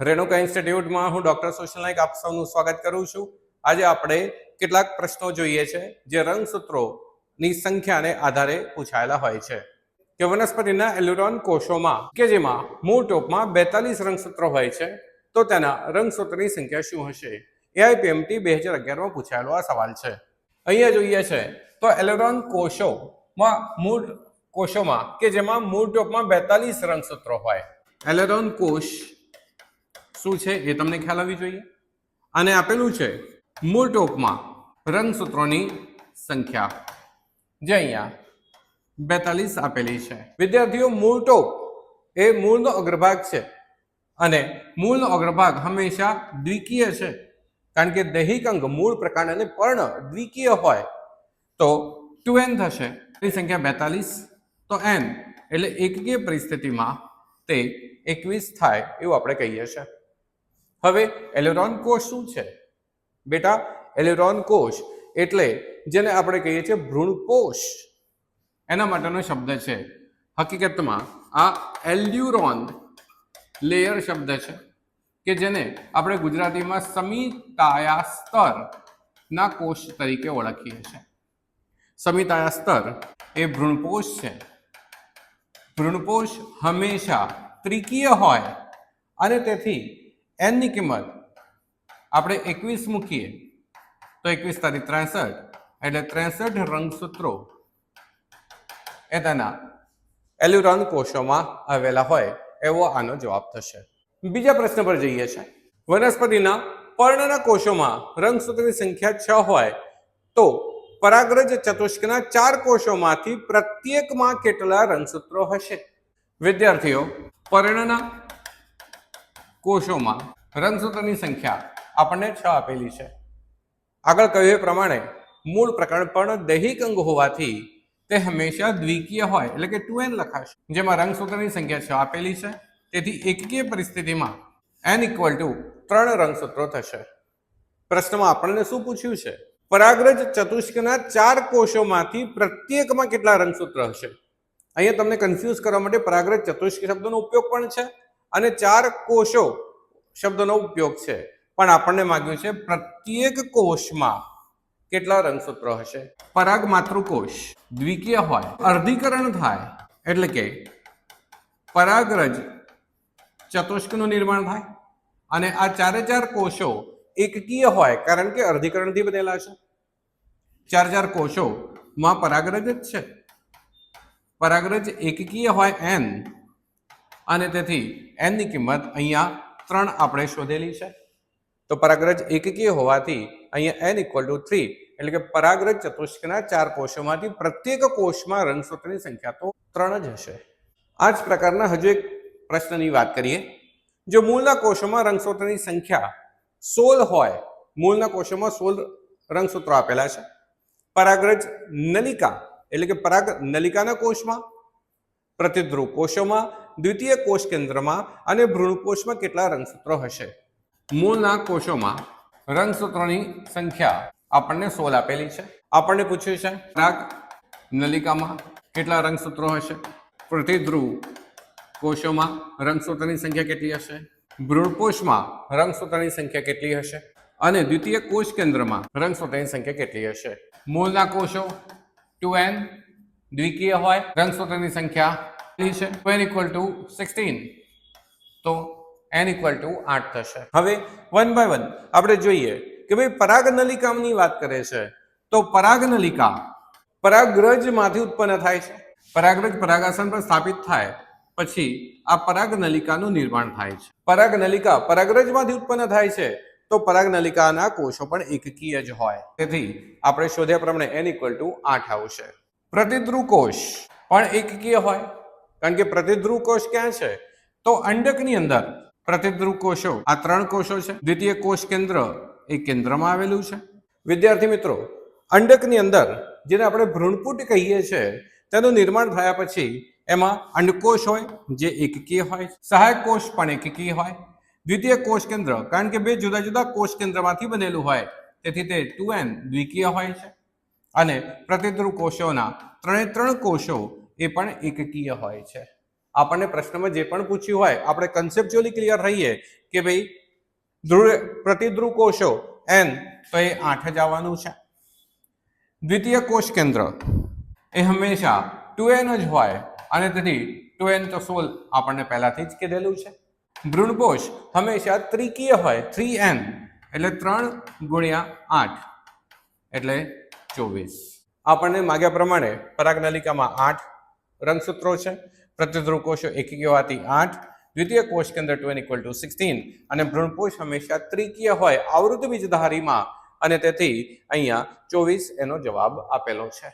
રેણુકા ઇન્સ્ટિટ્યૂટમાં હું ડોક્ટર સુશીલ નાઈક આપ સૌનું સ્વાગત કરું છું. આજે આપણે કેટલાક પ્રશ્નો જોઈએ છે, જે રંગસૂત્રોની સંખ્યાને આધારે પૂછાયેલા હોય છે. કે વનસ્પતિના એલ્યુરોન કોષોમાં, કે જેમાં મૂળ ટોપમાં બેતાલીસ રંગસૂત્રો હોય છે, તો તેના રંગસૂત્રની સંખ્યા શું હશે? એઆઈપીએમટી બે હજાર અગિયારમાં પૂછાયેલો આ સવાલ છે. અહીંયા જોઈએ છે, તો એલ્યુરોન કોષોમાં મૂળ કોષોમાં, કે જેમાં મૂળ ટોપમાં બેતાલીસ રંગસૂત્રો હોય. એલેરોન કોષ શું છે એ તમને ખ્યાલ આવવી જોઈએ? અને આપેલું છે, મૂળ ટોપમાં રંગસૂત્રોની સંખ્યા. જે અહીંયા બેતાલીસ આપેલી છે. વિદ્યાર્થીઓ, મૂળ ટોપ એ મૂળનો અગ્રભાગ છે. અને મૂળનો અગ્રભાગ હંમેશા દ્વિકીય છે. કારણ કે દૈહિક અંગ મૂળ પ્રકાંડ અને પર્ણ દ્વિકીય હોય તો ટુ એન થશે. એની સંખ્યા બેતાલીસ. તો એન એટલે એકકીય પરિસ્થિતિમાં તે એકવીસ થાય એવું આપણે કહીએ છીએ. હવે એલેરોન કોષ શું છે? બેટા એલેરોન કોષ એટલે જેને આપણે કહીએ છીએ ભ્રૂણકોષ એના માટેનો શબ્દ છે. હકીકતમાં આ એલ્યુરોન લેયર શબ્દ છે કે જેને આપણે ગુજરાતીમાં સમિતાયા સ્તરના કોષ તરીકે ઓળખીએ છીએ. સમિતાયા સ્તર એ ભ્રૂણકોષ છે. ભ્રૂણકોષ હંમેશા ત્રિકીય હોય અને તેથી એનની કિંમત. આપણે એકવીસ મૂકીએ, તો એકવીસ તારીખ ત્રેસઠ, એટલે ત્રેસઠ રંગસૂત્રો એ તેના એલ્યુરોન કોષોમાં આવેલા હોય, એવો આનો જવાબ થશે. બીજા પ્રશ્ન પર જઈએ છે વનસ્પતિના પર્ણના કોષોમાં રંગસૂત્રની સંખ્યા છ હોય, તો પરાગ્રજ ચતુષ્કના ચાર કોષોમાંથી પ્રત્યેકમાં કેટલા રંગસૂત્રો હશે? વિદ્યાર્થીઓ, પર્ણના કોષોમાં રંગસૂત્રની સંખ્યા આપણને છ આપેલી છે. આગળ કહ્યું એ પ્રમાણે મૂળ પ્રકરણ પણ દૈહિક અંગ હોવાથી તે હંમેશા દ્વિકીય હોય, એટલે કે ટુ એન લખાશે. જેમાં રંગસૂત્રની સંખ્યા છ આપેલી છે. તેથી એકકીય પરિસ્થિતિમાં એન ઇક્વલ ટુ ત્રણ રંગસૂત્રો થશે. પ્રશ્નમાં આપણને શું પૂછ્યું છે? પરાગ્રજ ચતુષ્કના ચાર કોષોમાંથી પ્રત્યેકમાં કેટલા રંગસૂત્ર હશે? અહીંયા તમને કન્ફ્યુઝ કરવા માટે પરાગ્રજ ચતુષ્ક શબ્દનો ઉપયોગ પણ છે. અને ચાર કોષો શબ્દનો ઉપયોગ છે. પણ આપણને માગ્યું છે પ્રત્યેક કોષમાં કેટલા રંગસૂત્રો હશે? પરાગ માતૃકોષ દ્વિકીય હોય, અર્ધીકરણ થાય, એટલે કે પરાગરજ ચતુષ્કનું નિર્માણ થાય અને આ ચારે ચાર કોષો એકકીય હોય, કારણ કે અર્ધીકરણથી બનેલા છે. ચાર ચાર કોષોમાં પરાગરજ જ છે. પરાગરજ એકકીય હોય એન અને તેથી એનની કિંમત અહીંયા ત્રણ આપણે શોધેલી છે. તો પરાગ્રજ એકકીય હોવાથી અહીંયા એન ઇક્વલ ટુ થ્રી એટલે કે પરાગ્રજ ચતુષ્કના ચાર કોષોમાંથી પ્રત્યેક કોષમાં રંગસૂત્રની સંખ્યા તો ત્રણ જ હશે. આ જ પ્રકારના હજુ એક પ્રશ્નની વાત કરીએ. જો મૂળના કોષોમાં રંગસૂત્રની સંખ્યા સોળ હોય, મૂળના કોષોમાં સોળ રંગસૂત્રો આપેલા છે. પરાગ્રજ નલિકા એટલે કે પરાગ નલિકાના કોષમાં પ્રતિધ્રુવ કોષોમાં દ્વિતીય કોષ કેન્દ્રમાં અને ભ્રૂણકોષમાં કેટલા રંગસૂત્રો હશે? મૂળના કોષોમાં રંગસૂત્રોની સંખ્યા આપણને સોલ આપેલી છે. આપણને પૂછ્યું છે પરાગ નલિકામાં કેટલા રંગસૂત્રો હશે? પ્રતિધ્રુવ કોષોમાં રંગસૂત્રની સંખ્યા કેટલી હશે? ભ્રૂણકોષમાં રંગસૂત્રની સંખ્યા કેટલી હશે? અને દ્વિતીય કોષ કેન્દ્રમાં રંગસૂત્રની સંખ્યા કેટલી હશે? મૂળના કોષો ટુ એન, દ્વિકીય હોય, રંગસૂત્રની સંખ્યા છે ટુ ઇક્વલ ટુ સિક્સટીન તો એન ઇક્વલ ટુ આઠ થશે. હવે વન બાય વન આપણે જોઈએ કે ભાઈ પરાગ નલિકાની વાત કરે છે. તો પરાગ નલિકા પરાગરજમાંથી ઉત્પન્ન થાય છે. પરાગરજ પરાગાસન પર સ્થાપિત થાય. પછી આ પરાગ નલિકાનું નિર્માણ થાય છે. પરાગ નલિકા પરાગરજમાંથી ઉત્પન્ન થાય છે. તો પરાગનલિકાના કોષો પણ એકકીય જ હોય. તેથી આપણે શોધ્યા પ્રમાણે એન ઇક્વલ ટુ આઠ આવશે. પ્રતિદ્રુ કોષ પણ એકકીય હોય. કારણ કે પ્રતિધ્રુવ કોષ ક્યાં છે? તો અંડકની અંદર. પ્રતિધ્રુવ કોષો. આ ત્રણ કોષો છે. દ્વિતીય કોષ કેન્દ્ર એ કેન્દ્રમાં આવેલું છે. વિદ્યાર્થી મિત્રો, અંડકની અંદર, જેને આપણે ભ્રૂણપુટ કહીએ છીએ તેનું નિર્માણ થયા પછી એમાં અંડકોષ હોય, જે એકકીય હોય, સહાયક કોષ પણ એકકીય હોય. દ્વિતીય કોષ કેન્દ્ર, કારણ કે બે જુદા જુદા કોષ કેન્દ્રમાંથી બનેલું હોય, તેથી તે ટુ એન દ્વિકીય હોય છે. અને પ્રતિધ્રુવ કોષોના ત્રણે ત્રણ કોષો એ પણ એકકીય હોય છે. આપણને પ્રશ્નમાં જે પણ પૂછ્યું હોય, આપણે કન્સેપ્ચ્યુઅલી ક્લિયર રહીએ કે ભાઈ ધ્રુવ પ્રતિધ્રુવ કોષો એન તો એ આઠ જ આવવાનું છે. દ્વિતીય કોષ કેન્દ્ર એ હંમેશા ટુ એન જ હોય અને તેથી ટુ એન તો સોલ આપણને પહેલાથી જ કીધેલું છે. ભ્રૂણકોષ હંમેશા ત્રિકીય હોય થ્રી એન એટલે ત્રણ ગુણ્યા આઠ એટલે ચોવીસ. આપણને માગ્યા પ્રમાણે પરાગનલિકામાં આઠ રંગસૂત્રો છે પ્રતિધ્રુવ કોષો એકીકવાથી આઠ, દ્વિતીય કોષ કેન્દ્ર ટુ ઇક્વલ ટુ સિક્સટીન અને ભ્રૂણકોષ હંમેશા ત્રિકીય હોય આવૃત બીજધારીમાં અને તેથી અહીંયા ચોવીસ એનો જવાબ આપેલો છે.